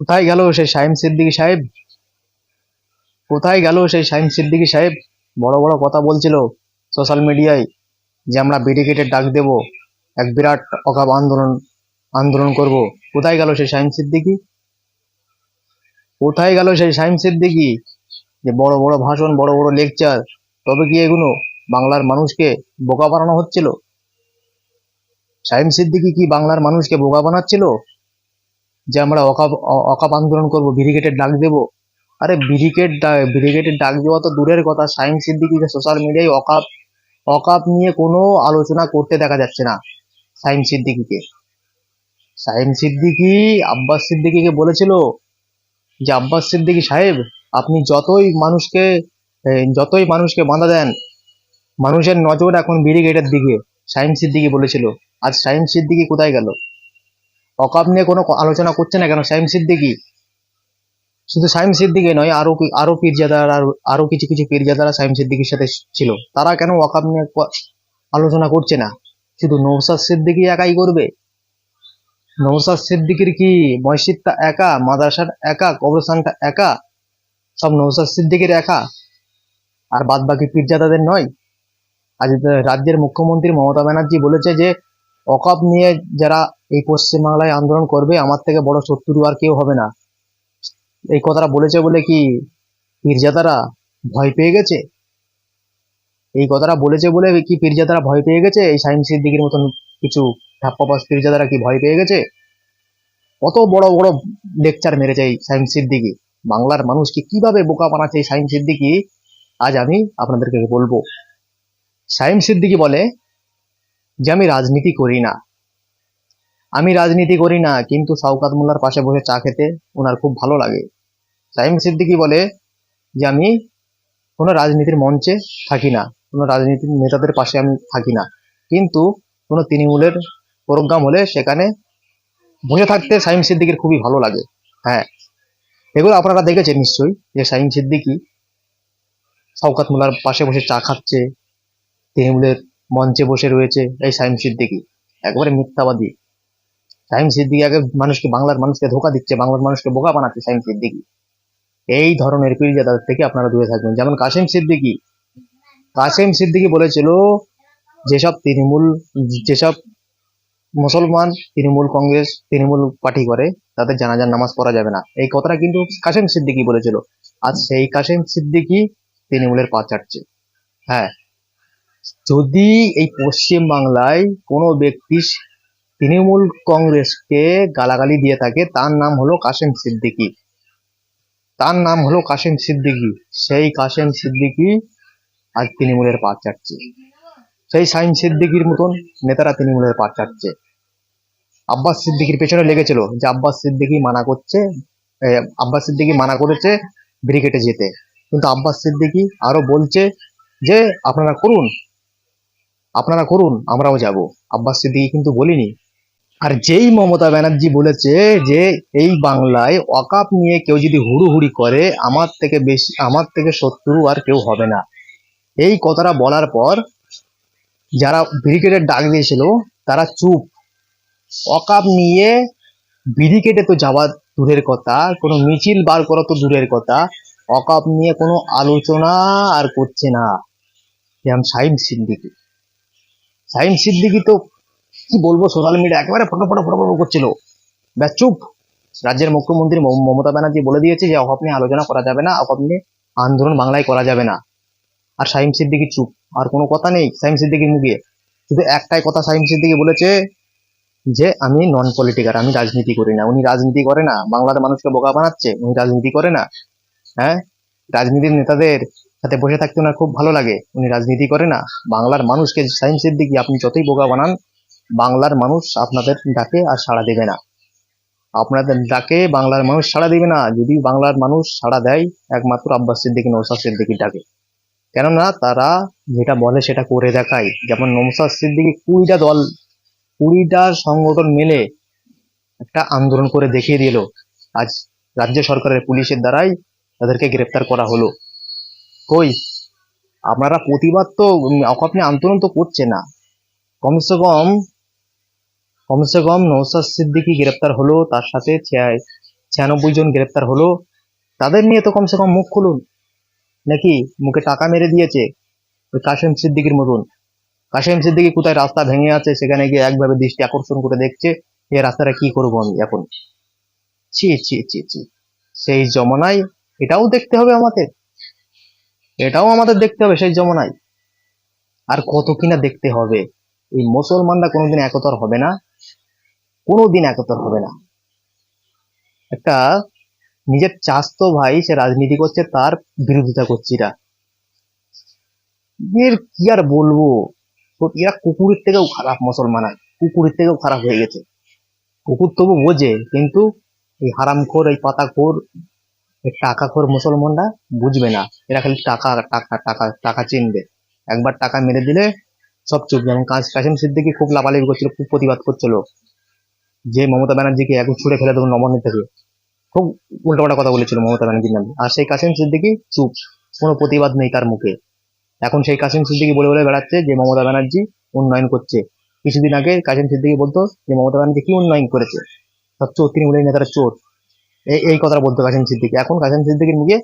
কোথায় গেল সেই শাহিম সিদ্দিকী সাহেব? কোথায় গেল সেই শাহিম সিদ্দিকী সাহেব? বড় বড় কথা বলছিল সোশ্যাল মিডিয়ায় যে আমরা ব্যারিকেডের ডাক দেব, এক বিরাট অকাব আন্দোলন আন্দোলন করব। কোথায় গেল সেই শাহিম সিদ্দিকী? কোথায় গেল সেই শাহিম সিদ্দিকী? যে বড় বড় ভাষণ, বড় বড় লেকচার তবে কি এগুলো বাংলার মানুষকে বোকা বানানো হচ্ছিল? শাহিম সিদ্দিকী কি বাংলার মানুষকে বোকা বানাচ্ছিল? যে আমরা অকাপ অকাপ আন্দোলন করব ব্যারিকেডের ডাক দেব। আরে ব্যারিকেড ব্যারিকেডের ডাক দেওয়া তো দূরের কথা। শাহিম সিদ্দিকীকে সোশ্যাল মিডিয়ায় অকাপ অকাপ নিয়ে কোনো আলোচনা করতে দেখা যাচ্ছে না শাহিম সিদ্দিকীকে। শাহিম সিদ্দিকি, আব্বাস সিদ্দিকীকে বলেছিল যে, আব্বাস সিদ্দিকী সাহেব, আপনি যতই মানুষকে যতই মানুষকে বাঁধা দেন, মানুষের নজর এখন ব্যারিকেডের দিকে। শাহিম সিদ্দিকী বলেছিল, আজ শাহিম সিদ্দিকি কোথায় গেল? অকাপ নিয়ে কোনো আলোচনা করছে না কেন? শাহিম সিদ্দিকী। শুধু সাইম সিদ্দিকী নয়, আরও আরও পীরজাদার, আর কিছু কিছু পীরজাদারা সাইম সিদ্দিকীর সাথে ছিল। তারা কেন ওয়াকাব নিয়ে আলোচনা করছে না? শুধু নৌসাদ সিদ্দিকি একাই করবে? নৌসাদ সিদ্দিকীর কি মসজিদটা একা, মাদ্রাসার একা, কবরস্থানটা একা? সব নৌসাদ সিদ্দিকীর একা? আর বাদ বাকি পীরজাদাদের নয়? আজ রাজ্যের মুখ্যমন্ত্রী মমতা ব্যানার্জি বলেছে যে অকাপ নিয়ে যারা এই পশ্চিমবাংলায় আন্দোলন করবে, আমার থেকে বড় শত্রু আর কেউ হবে না। এই কথাটা বলেছে বলে কি পীরজাদারা ভয় পেয়ে গেছে? এই কথাটা বলেছে বলে কি পীরজাদারা ভয় পেয়ে গেছে? এই সাইম সিদ্দিকির মতন কিছু ঠাপ্পাপাস পীরজাদারা কি ভয় পেয়ে গেছে? কত বড় বড় লেকচার মেরেছে এই সাইম সিদ্দিকি। বাংলার মানুষকে কীভাবে বোকা বানাচ্ছে এই সাইম সিদ্দিকি? আজ আমি আপনাদেরকে বলব। সাইম সিদ্দিকি বলে যে আমি রাজনীতি করি না। আমি রাজনীতি করি না, কিন্তু শওকাত মোল্লার পাশে বসে চা খেতে ওনার খুব ভালো লাগে। সাইম সিদ্দিকি বলে যে, আমি কোনো রাজনীতির মঞ্চে থাকি না, কোনো রাজনীতির নেতাদের পাশে আমি থাকি না। কিন্তু কোনো তৃণমূলের প্রোগ্রাম হলে সেখানে বসে থাকতে সাইম সিদ্দিকির খুবই ভালো লাগে। হ্যাঁ এগুলো আপনারা দেখেছেন নিশ্চয়ই যে, সাইম সিদ্দিকি শওকাত মোল্লার পাশে বসে চা খাচ্ছে, তৃণমূলের মঞ্চে বসে রয়েছে এই সাইম সিদ্দিকি। একবারে মিথ্যাবাদী। সাইম সিদ্দিকি আগে মানুষকে, বাংলার মানুষকে ধোকা দিচ্ছে, বাংলার মানুষকে বোকা বানাচ্ছে সাইম সিদ্দিকি। এই ধরনের পীরজাদার থেকে আপনারা দূরে থাকবেন। যেমন কাসেম সিদ্দিকি। কাসেম সিদ্দিকি বলেছিল, যেসব তৃণমূল, যেসব মুসলমান তৃণমূল কংগ্রেস, তৃণমূল পার্টি করে, তাদের জানাজার নামাজ পড়া যাবে না। এই কথাটা কিন্তু কাসেম সিদ্দিকি বলেছিল। আজ সেই কাসেম সিদ্দিকি তৃণমূলের পা চাটছে। হ্যাঁ যদি এই পশ্চিম বাংলায় কোনো ব্যক্তি তৃণমূল কংগ্রেসকে গালাগালি দিয়ে থাকে, তার নাম হলো কাসেম সিদ্দিকী। তার নাম হলো কাসেম সিদ্দিকী। সেই কাসেম সিদ্দিকী আজ তৃণমূলের পা চাটছে। সেই সাইম সিদ্দিকির মতন নেতারা তৃণমূলের পা চাটছে। আব্বাস সিদ্দিকির পেছনে লেগেছিল যে আব্বাস সিদ্দিকী মানা করছে আব্বাস সিদ্দিকী মানা করেছে ব্রিগেডে যেতে। কিন্তু আব্বাস সিদ্দিকী আরও বলছে যে, আপনারা করুন আপনারা করুন, আমরাও যাব। আব্বাস সিদ্দিকী কিন্তু বলিনি। আর যেই মমতা ব্যানার্জি বলেছে যে, এই বাংলায় ওয়াকাপ নিয়ে কেউ যদি হুড়ুহুড়ি করে, আমার থেকে বেশি, আমার থেকে শত্রু আর কেউ হবে না। এই কথাটা বলার পর, যারা ব্রিগেডের ডাক দিয়েছিল, তারা চুপ। ওয়াকাপ নিয়ে ব্রিগেডে তো যাওয়া দূরের কথা, কোনো মিছিল বার করা তো দূরের কথা, ওয়াকাপ নিয়ে কোনো আলোচনা আর করছে না। যেমন সাইম সিদ্দিকি সাইম সিদ্দিকি তো কি বলব সোশ্যাল মিডিয়া একেবারে ফটো ফটো ফটো ফটো করছিল। ব্যাস চুপ। রাজ্যের মুখ্যমন্ত্রী মমতা ব্যানার্জি বলে দিয়েছে যে, অভাব নিয়ে আলোচনা করা যাবে না, অভাব নিয়ে আন্দোলন বাংলায় করা যাবে না। আর সাইম সিদ্দিকি চুপ। আর কোনো কথা নেই সাইম সিদ্দিকির মুখে। শুধু একটাই কথা সাইম সিদ্দিকি বলেছে যে, আমি নন পলিটিকার আমি রাজনীতি করি না। উনি রাজনীতি করে না। বাংলার মানুষকে বোকা বানাচ্ছে, উনি রাজনীতি করে না। হ্যাঁ? রাজনীতির নেতাদের সাথে বসে থাকতে ওনার খুব ভালো লাগে। উনি রাজনীতি করে না। বাংলার মানুষকে সাইম সিদ্দিকি আপনি যতই বোকা বানান, বাংলার মানুষ আপনাদের ডাকে আর সাড়া দেবে না। আপনাদের ডাকে বাংলার মানুষ সাড়া দেবে না। যদি বাংলার মানুষ সাড়া দেয়, একমাত্র আব্বাস সিদ্দিকী নৌসাদ সিদ্দিকির ডাকে। কেননা তারা যেটা বলে সেটা করে দেখায়। যেমন নৌসাদ সিদ্দিকী কুড়িটা দল, কুড়িটা সংগঠন মিলে একটা আন্দোলন করে দেখিয়ে দিল। আজ রাজ্য সরকারের পুলিশের দ্বারাই তাদেরকে গ্রেপ্তার করা হলো। কই? আপনারা প্রতিবাদ তো আপনি আন্দোলন তো করছে না। কমসে কম কমসে কম নৌসাদ সিদ্দিকি গ্রেপ্তার হলো, তার সাথে ছিয়া- ছিয়ানব্বই জন গ্রেপ্তার হলো। তাদের নিয়ে তো কমসে কম মুখ খুলুন। নাকি মুখে টাকা মেরে দিয়েছে ওই কাশেম সিদ্দিকির মতন? কাশেম সিদ্দিকি কোথায় রাস্তা ভেঙে আছে, সেখানে গিয়ে একভাবে দৃষ্টি আকর্ষণ করে দেখছে এই রাস্তাটা কি করব আমি এখন। ছি ছি ছি ছি। সেই জমানায় এটাও দেখতে হবে আমাদের। এটাও আমাদের দেখতে হবে সেই জমানায় আর কত কিনা দেখতে হবে। এই মুসলমানরা কোনোদিন একতর হবে না, কোনোদিন একতর হবে না। একটা নিজের চাস্তো ভাই, সে রাজনীতি করছে, তার বিরোধিতা করছে এরা। কি আর বলব? এরা কুকুরের থেকেও খারাপ মুসলমান আর কুকুরের থেকেও খারাপ হয়ে গেছে। কুকুর তবু বোঝে, কিন্তু এই হারামখোর, এই পাতাখোর টাকাখোর মুসলমানরা বুঝবে না। এরা খালি টাকা টাকা টাকা টাকা চিনবে। একবার টাকা মেরে দিলে সব চুপ যেমন কাজ- কাসিম সিদ্দিকি খুব লাফালাফি করছিল, খুব প্রতিবাদ করছিল। যে মমতা ব্যানার্জিকে এখন ছুড়ে ফেলে দেবো নবান্ন থেকে। খুব উল্টোপাল্টা কথা বলেছিল মমতা ব্যানার্জির নামে। আর সেই কাসিম সিদ্দিকি চুপ, কোনো প্রতিবাদ নেই তার মুখে। এখন সেই কাসিম সিদ্দিকি বলে বলে বেড়াচ্ছে যে মমতা ব্যানার্জি উন্নয়ন করছে। কিছুদিন আগে কাসিম সিদ্দিকি বলতো যে মমতা ব্যানার্জি কি উন্নয়ন করেছে? সব চোর, তৃণমূলের নেতারা চোর। এই এই কথাটা বলতো কাসিম সিদ্দিকি। এখন কাসিম সিদ্দিকির মুখে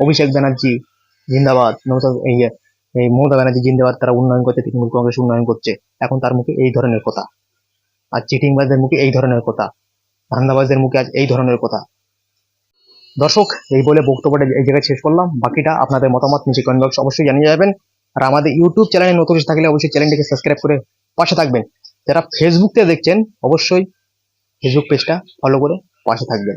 অভিষেক ব্যানার্জি, জিন্দাবাদ, মমতা, এই মমতা ব্যানার্জি, জিন্দাবাদ, তারা উন্নয়ন করছে, তৃণমূল কংগ্রেস উন্নয়ন করছে। এখন তার মুখে এই ধরনের কথা। আর চিটিংবাজদের মুখে এই ধরনের কথা। ধান্দাবাজদের মুখে আজ এই ধরনের কথা। দর্শক, এই বলে বক্তব্যটা এই জায়গায় শেষ করলাম। বাকিটা আপনাদের মতামত নিচে কমেন্ট বক্স অবশ্যই জানিয়ে যাবেন। আর আমাদের ইউটিউব চ্যানেলে নতুন থাকলে অবশ্যই চ্যানেলটিকে সাবস্ক্রাইব করে পাশে থাকবেন। যারা ফেসবুকতে দেখছেন, অবশ্যই ফেসবুক পেজটা ফলো করে পাশে থাকবেন।